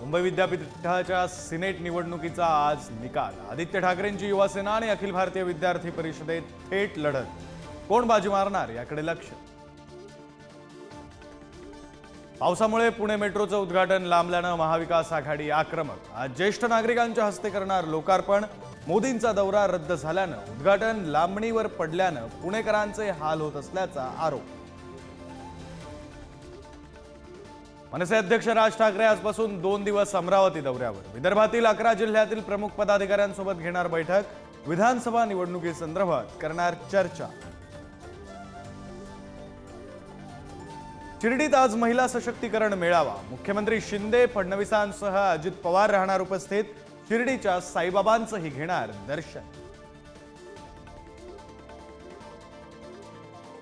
मुंबई विद्यापीठाच्या सिनेट निवडणुकीचा आज निकाल. आदित्य ठाकरेंची युवासेना आणि अखिल भारतीय विद्यार्थी परिषदेत थेट लढत. कोण बाजी मारणार याकडे लक्ष. पावसामुळे पुणे मेट्रोचं उद्घाटन लांबल्यानं महाविकास आघाडी आक्रमक. आज ज्येष्ठ नागरिकांच्या हस्ते करणार लोकार्पण. मोदींचा दौरा रद्द झाल्यानं उद्घाटन लांबणीवर पडल्यानं पुणेकरांचे हाल होत असल्याचा आरोप. मनसे अध्यक्ष राज ठाकरे आजपासून दोन दिवस अमरावती दौऱ्यावर. विदर्भातील अकरा जिल्ह्यातील प्रमुख पदाधिकाऱ्यांसोबत घेणार बैठक. विधानसभा निवडणुकीसंदर्भात करणार चर्चा. शिर्डीत आज महिला सशक्तीकरण मेळावा. मुख्यमंत्री शिंदे फडणवीसांसह अजित पवार राहणार उपस्थित. शिर्डीच्या साईबाबांचंही घेणार दर्शन.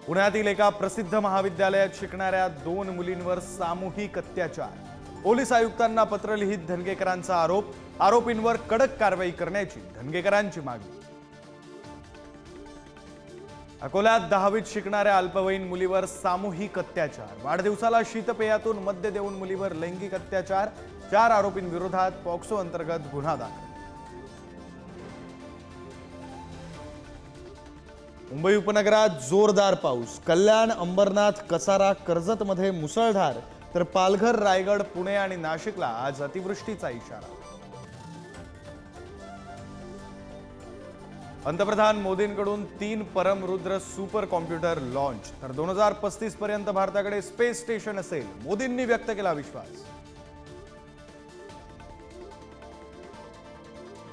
पुण्यातील एका प्रसिद्ध महाविद्यालयात शिकणाऱ्या दोन मुलींवर सामूहिक अत्याचार. पोलीस आयुक्तांना पत्र लिहित धनगेकरांचा आरोप आरोपींवर कडक कारवाई करण्याची धनगेकरांची मागणी. अकोल्यात दहावीत शिकणाऱ्या अल्पवयीन मुलीवर सामूहिक अत्याचार. वाढदिवसाला शीतपेयातून मद्य देऊन मुलीवर लैंगिक अत्याचार चार आरोपींविरोधात पॉक्सो अंतर्गत गुन्हा दाखल. मुंबई उपनगरात जोरदार पाऊस. कल्याण अंबरनाथ कसारा कर्जतमध्ये मुसळधार. तर पालघर रायगड पुणे आणि नाशिकला आज अतिवृष्टीचा इशारा. पंतप्रधान मोदींकडून तीन परमरुद्र सुपर कॉम्प्युटर लॉन्च तर दोन हजार पस्तीस पर्यंत भारताकडे स्पेस स्टेशन असेल. मोदींनी व्यक्त केला विश्वास.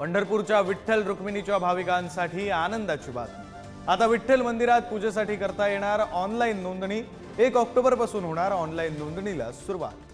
पंढरपूरच्या विठ्ठल रुक्मिणीच्या भाविकांसाठी आनंदाची बातमी. आता विठ्ठल मंदिरात पूजेसाठी करता येणार ऑनलाईन नोंदणी. एक ऑक्टोबरपासून होणार ऑनलाईन नोंदणीला सुरुवात.